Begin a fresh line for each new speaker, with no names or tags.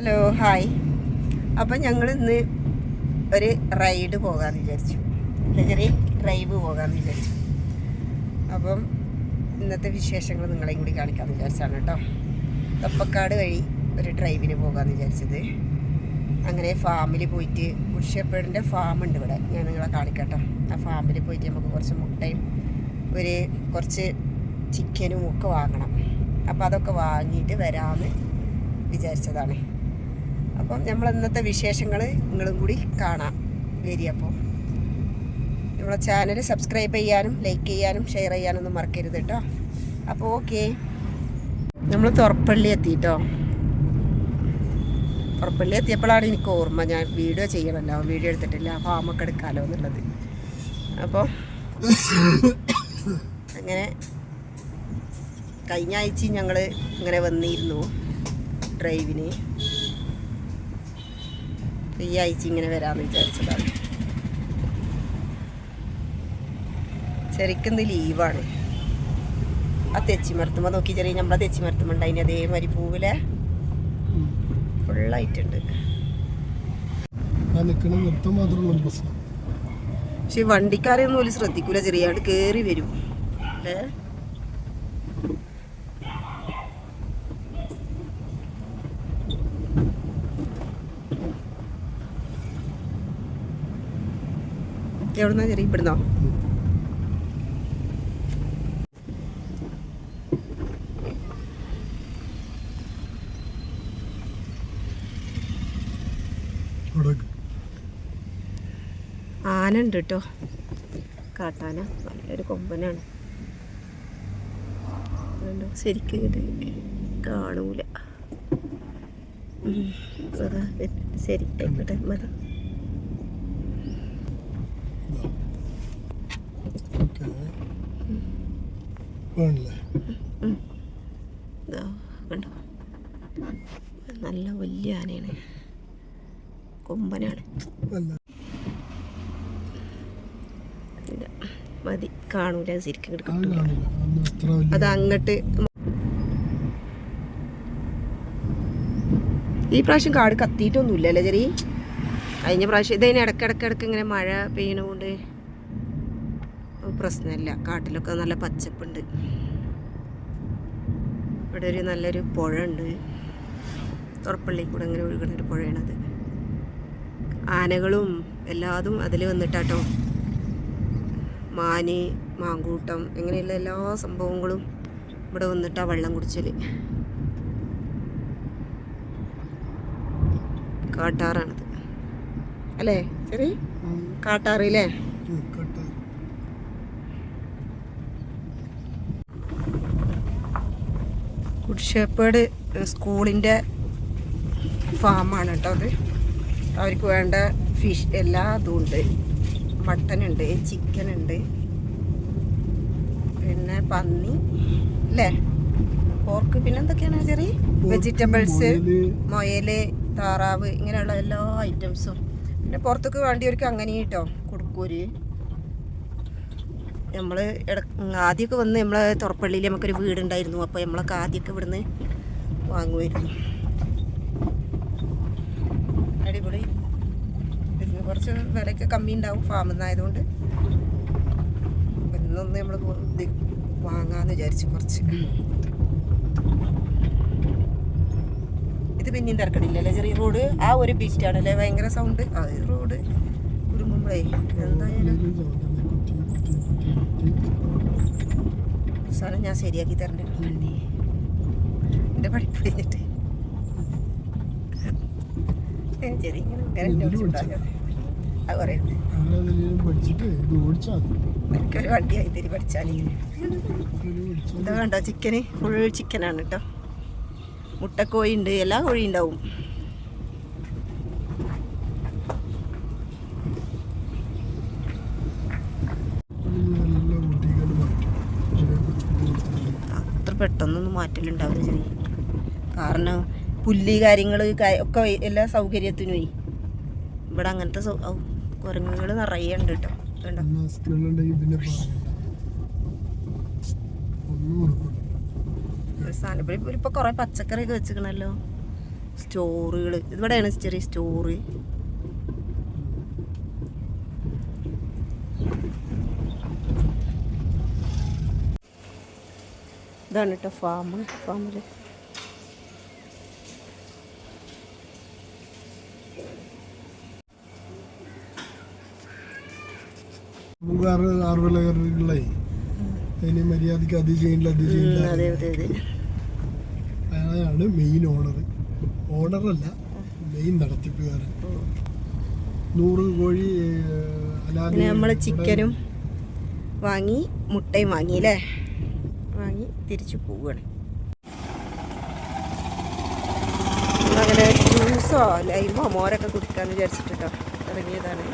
Hello hi അപ്പം ഞങ്ങൾ ഇന്ന് ഒരു റൈഡ് പോകാമെന്ന് വിചാരിച്ചു. ചെറിയ ഡ്രൈവ് പോകാമെന്ന് വിചാരിച്ചു. അപ്പം ഇന്നത്തെ വിശേഷങ്ങൾ നിങ്ങളെയും കൂടി കാണിക്കാമെന്ന് വിചാരിച്ചാണ് കേട്ടോ. തപ്പക്കാട് വഴി ഒരു ഡ്രൈവിന് പോകാമെന്ന് വിചാരിച്ചത്. അങ്ങനെ ഫാമിൽ പോയിട്ട് ഉഷപ്പേടിന്റെ ഫാം ഉണ്ട് ഇവിടെ. ഞാൻ നിങ്ങളെ കാണിക്കട്ടോ. ആ ഫാമിൽ പോയിട്ട് നമുക്ക് കുറച്ച് മുട്ടയും ഒരു കുറച്ച് ചിക്കനും ഒക്കെ വാങ്ങണം. അപ്പോൾ അതൊക്കെ വാങ്ങിയിട്ട് വരാമെന്ന് വിചാരിച്ചതാണ്. അപ്പം നമ്മൾ ഇന്നത്തെ വിശേഷങ്ങൾ നിങ്ങളും കൂടി കാണാം. വരി അപ്പോൾ നമ്മളെ ചാനൽ സബ്സ്ക്രൈബ് ചെയ്യാനും ലൈക്ക് ചെയ്യാനും ഷെയർ ചെയ്യാനൊന്നും മറക്കരുത് കേട്ടോ. അപ്പോൾ ഓക്കെ നമ്മൾ തുറപ്പള്ളി എത്തിയിട്ടോ തുറപ്പള്ളി എത്തിയപ്പോഴാണ് എനിക്ക് ഓർമ്മ. ഞാൻ വീഡിയോ ചെയ്യണമല്ലോ വീഡിയോ എടുത്തിട്ടില്ല. ഫാമൊക്കെ എടുക്കാമല്ലോ എന്നുള്ളത്. അപ്പോൾ അങ്ങനെ കഴിഞ്ഞ ആഴ്ച ഞങ്ങൾ ഇങ്ങനെ വന്നിരുന്നു ഡ്രൈവിന് ഈ ആഴ്ച ഇങ്ങനെ വരാമെന്ന് വിചാരിച്ചതാണ്. ശരിക്കും ലീവാണ്. ആ തെച്ചിമരത്തുമ്പോൾ നോക്കി ചെറിയ നമ്മളെ തെച്ചിമരത്തുമ്പോൾ അതിന് അതേമാതിരി പൂവിലെ ഫുള്ളായിട്ടുണ്ട്. പക്ഷെ വണ്ടിക്കാരെയൊന്നും ഒരു ശ്രദ്ധിക്കൂല ചെറിയാണ്ട് കേറി വരും. അല്ലേ എവിടുന്നാ ചെറിയ ഇവിടുന്നോ? ആന ഉണ്ട് കേട്ടോ. കാട്ടാന. നല്ലൊരു കൊമ്പനാണ്. ശരിക്കും ഇത് കാണൂല. ശരി ആയിക്കോട്ടെ മതി
ഓക്കെ വേണില്ലേ?
കണ്ടോ? നല്ല വലിയ ആനയാണ്. കൊമ്പനാണ്. മതി. കാണൂല ശരിക്കും
അത്
അങ്ങോട്ട് ഈ പ്രാവശ്യം കാട് കത്തിയിട്ടൊന്നുമില്ല അല്ലേ ചെറിയ? കഴിഞ്ഞ പ്രാവശ്യം ഇതിന് ഇടക്കിടക്കിടക്ക് ഇങ്ങനെ മഴ പെയ്യണതുകൊണ്ട് പ്രശ്നമില്ല. കാട്ടിലൊക്കെ നല്ല പച്ചപ്പുണ്ട്. ഇവിടെ ഒരു നല്ലൊരു പുഴ ഉണ്ട് തുറപ്പള്ളി കൂടെ ഇങ്ങനെ ഒഴുകുന്ന ഒരു പുഴയാണത്. ആനകളും എല്ലാതും അതിൽ വന്നിട്ടാട്ടോ. മാന് മാങ്കൂട്ടം ഇങ്ങനെയുള്ള എല്ലാ സംഭവങ്ങളും ഇവിടെ വന്നിട്ടാ വെള്ളം കുടിച്ചൽ. കാട്ടാറാണത്. അല്ലേ? ശരി? കാട്ടാറ് അല്ലേ
കട്ടാറ്
ഗുഡ് ഷേപ്പേഡ് സ്കൂളിന്റെ ഫാമാണ് കേട്ടോ അത്. അവർക്ക് വേണ്ട ഫിഷ് എല്ലാ ഇതും ഉണ്ട് മട്ടൻ ഉണ്ട് ചിക്കൻ ഉണ്ട് പിന്നെ പന്നി അല്ലേ പോർക്ക് പിന്നെ എന്തൊക്കെയാണ് ചെറിയ? വെജിറ്റബിൾസ്
മൊയൽ.
മുയൽ താറാവ് ഇങ്ങനെയുള്ള എല്ലാ ഐറ്റംസും. പിന്നെ പുറത്തേക്ക് വേണ്ടിയവർക്ക് അങ്ങനെ കേട്ടോ കൊടുക്കൂര്. നമ്മൾ ആദ്യമൊക്കെ വന്ന് നമ്മളെ തുറപ്പള്ളിയിൽ നമുക്കൊരു വീടുണ്ടായിരുന്നു. അപ്പോൾ നമ്മളൊക്കെ ആദ്യമൊക്കെ ഇവിടുന്ന് വാങ്ങുമായിരുന്നു അടിപൊളി. ഇതിന് കുറച്ച് വിലയ്ക്ക് കമ്മി ഉണ്ടാവും ഫാമിൽ നിന്നായതുകൊണ്ട് ഇന്നൊന്ന് നമ്മൾ വാങ്ങാന്ന് വിചാരിച്ചു കുറച്ച്. ഇത് പിന്നെയും തിരക്കടില്ലല്ലേ? ചെറിയ റോഡ്. ആ ഒരു ബീച്ചാണല്ലേ ഭയങ്കര സൗണ്ട് ആ റോഡ് കുടുങ്ങുമ്പോഴേ എന്തായാലും അവസാനം ഞാൻ ശരിയാക്കി തരണ്ടേ. എന്റെ പഠിപ്പ് കഴിഞ്ഞിട്ട് ചെറിയ. അത്. എനിക്കൊരു പഠിച്ചാൽ കണ്ടോ ചിക്കന് ഫുൾ ചിക്കനാണ് കേട്ടോ മുട്ടക്കോഴി ഉണ്ട് എല്ലാ കോഴി ഉണ്ടാവും പെട്ടെന്നൊന്നും മാറ്റലുണ്ടാവില്ല ചെറിയ. കാരണം പുല്ല് കാര്യങ്ങൾ ഒക്കെ എല്ലാ സൗകര്യത്തിനും ഇവിടെ അങ്ങനത്തെ കുരങ്ങുകൾ നിറയെ ഉണ്ട് കേട്ടോ സാധനം. ഇപ്പൊ ഇപ്പൊ കൊറേ പച്ചക്കറി ഒക്കെ വെച്ചിക്കണല്ലോ സ്റ്റോറുകൾ ഇവിടെയാണ് ചെറിയ സ്റ്റോറ്. ഇതാണ് കേട്ടോ ഫാം ഫാമിൽ
അതിന് മര്യാദയ്ക്ക് അത് ചെയ്യില്ല അത് ചെയ്യില്ല
അതെ അതെ അതെ.
അയാളാണ് മെയിൻ ഓണർ ഓണറല്ല മെയിൻ നടത്തിപ്പുകാരൻ. നൂറ് കോഴി
അല്ലാതെ നമ്മൾ ചിക്കനും വാങ്ങി മുട്ടയും വാങ്ങി അല്ലേ? വാങ്ങി തിരിച്ചു പോവുകയാണ് അങ്ങനെ ജ്യൂസോ ലൈമോ മോരൊക്കെ കുടിക്കാമെന്ന് വിചാരിച്ചിട്ടോ ഇറങ്ങിയതാണ്.